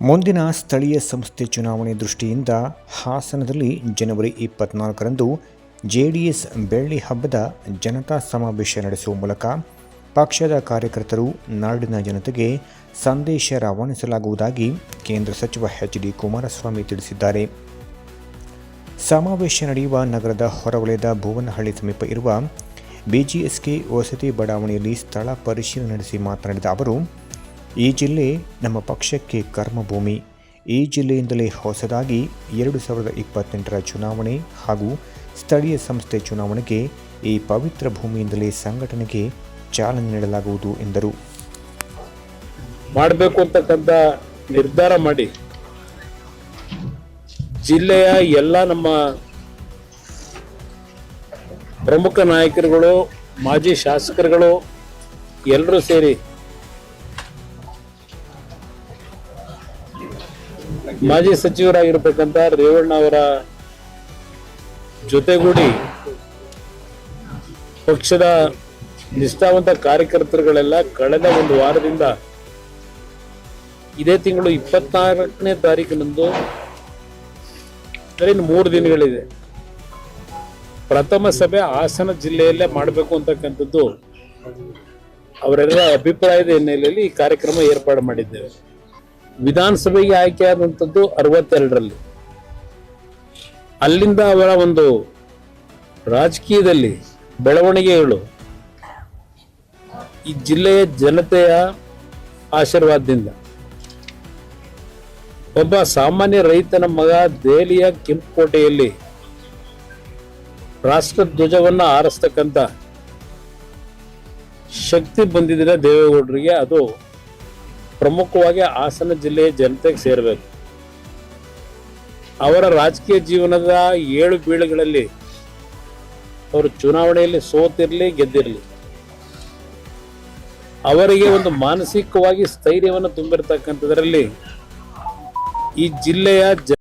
ಮುಂದಿನ ಸ್ಥಳೀಯ ಸಂಸ್ಥೆ ಚುನಾವಣೆ ದೃಷ್ಟಿಯಿಂದ ಹಾಸನದಲ್ಲಿ ಜನವರಿ ಇಪ್ಪತ್ನಾಲ್ಕರಂದು ಜೆಡಿಎಸ್ ಬೆಳ್ಳಿ ಹಬ್ಬದ ಜನತಾ ಸಮಾವೇಶ ನಡೆಸುವ ಮೂಲಕ ಪಕ್ಷದ ಕಾರ್ಯಕರ್ತರು ನಾಡಿನ ಜನತೆಗೆ ಸಂದೇಶ ರವಾನಿಸಲಾಗುವುದಾಗಿ ಕೇಂದ್ರ ಸಚಿವ ಎಚ್ ಡಿ ಕುಮಾರಸ್ವಾಮಿ ತಿಳಿಸಿದ್ದಾರೆ. ಸಮಾವೇಶ ನಡೆಯುವ ನಗರದ ಹೊರವಲಯದ ಭುವನಹಳ್ಳಿ ಸಮೀಪ ಇರುವ ಬಿಜಿಎಸ್ಕೆ ವಸತಿ ಬಡಾವಣೆಯಲ್ಲಿ ಸ್ಥಳ ಪರಿಶೀಲನೆ ನಡೆಸಿ ಮಾತನಾಡಿದ ಅವರು ಈ ಜಿಲ್ಲೆ ನಮ್ಮ ಪಕ್ಷಕ್ಕೆ ಕರ್ಮಭೂಮಿ. ಈ ಜಿಲ್ಲೆಯಿಂದಲೇ ಹೊಸದಾಗಿ ಎರಡು ಸಾವಿರದ ಇಪ್ಪತ್ತೆಂಟರ ಚುನಾವಣೆ ಹಾಗೂ ಸ್ಥಳೀಯ ಸಂಸ್ಥೆ ಚುನಾವಣೆಗೆ ಈ ಪವಿತ್ರ ಭೂಮಿಯಿಂದಲೇ ಸಂಘಟನೆಗೆ ಚಾಲನೆ ನೀಡಲಾಗುವುದು ಎಂದರು. ಮಾಡಬೇಕು ಅಂತಕ್ಕಂಥ ನಿರ್ಧಾರ ಮಾಡಿ ಜಿಲ್ಲೆಯ ಎಲ್ಲ ನಮ್ಮ ಪ್ರಮುಖ ನಾಯಕರುಗಳು, ಮಾಜಿ ಶಾಸಕರುಗಳು ಎಲ್ಲರೂ ಸೇರಿ ಮಾಜಿ ಸಚಿವರಾಗಿರ್ತಕ್ಕಂಥ ರೇವಣ್ಣ ಅವರ ಜೊತೆಗೂಡಿ ಪಕ್ಷದ ನಿಷ್ಠಾವಂತ ಕಾರ್ಯಕರ್ತರುಗಳೆಲ್ಲ ಕಳೆದ ಒಂದು ವಾರದಿಂದ ಇದೇ ತಿಂಗಳು ಇಪ್ಪತ್ನಾಲ್ಕನೇ ತಾರೀಕಿನಂದು ಇನ್ನು ಮೂರು ದಿನಗಳಿದೆ. ಪ್ರಥಮ ಸಭೆ ಹಾಸನ ಜಿಲ್ಲೆಯಲ್ಲೇ ಮಾಡಬೇಕು ಅಂತಕ್ಕಂಥದ್ದು ಅವರೆಲ್ಲ ಅಭಿಪ್ರಾಯದ ಹಿನ್ನೆಲೆಯಲ್ಲಿ ಈ ಕಾರ್ಯಕ್ರಮ ಏರ್ಪಾಡು ಮಾಡಿದ್ದೇವೆ. ವಿಧಾನಸಭೆಗೆ ಆಯ್ಕೆಯಾದಂಥದ್ದು ಅರವತ್ತೆರಡರಲ್ಲಿ. ಅಲ್ಲಿಂದ ಅವರ ಒಂದು ರಾಜಕೀಯದಲ್ಲಿ ಬೆಳವಣಿಗೆಗಳು ಈ ಜಿಲ್ಲೆಯ ಜನತೆಯ ಆಶೀರ್ವಾದದಿಂದ. ಒಬ್ಬ ಸಾಮಾನ್ಯ ರೈತನ ಮಗ ದೆಹಲಿಯ ಕೆಂಪುಕೋಟೆಯಲ್ಲಿ ರಾಷ್ಟ್ರ ಧ್ವಜವನ್ನ ಆರಿಸ್ತಕ್ಕಂಥ ಶಕ್ತಿ ಬಂದಿದ್ರೆ ದೇವೇಗೌಡರಿಗೆ. ಅದು ಪ್ರಮುಖವಾಗಿ ಹಾಸನ ಜಿಲ್ಲೆಯ ಜನತೆಗೆ ಸೇರಬೇಕು. ಅವರ ರಾಜಕೀಯ ಜೀವನದ ಏಳು ಬೀಳುಗಳಲ್ಲಿ ಅವರು ಚುನಾವಣೆಯಲ್ಲಿ ಸೋತಿರ್ಲಿ, ಗೆದ್ದಿರಲಿ. ಅವರಿಗೆ ಒಂದು ಮಾನಸಿಕವಾಗಿ ಸ್ಥೈರ್ಯವನ್ನು ತುಂಬಿರ್ತಕ್ಕಂಥದ್ರಲ್ಲಿ ಈ ಜಿಲ್ಲೆಯ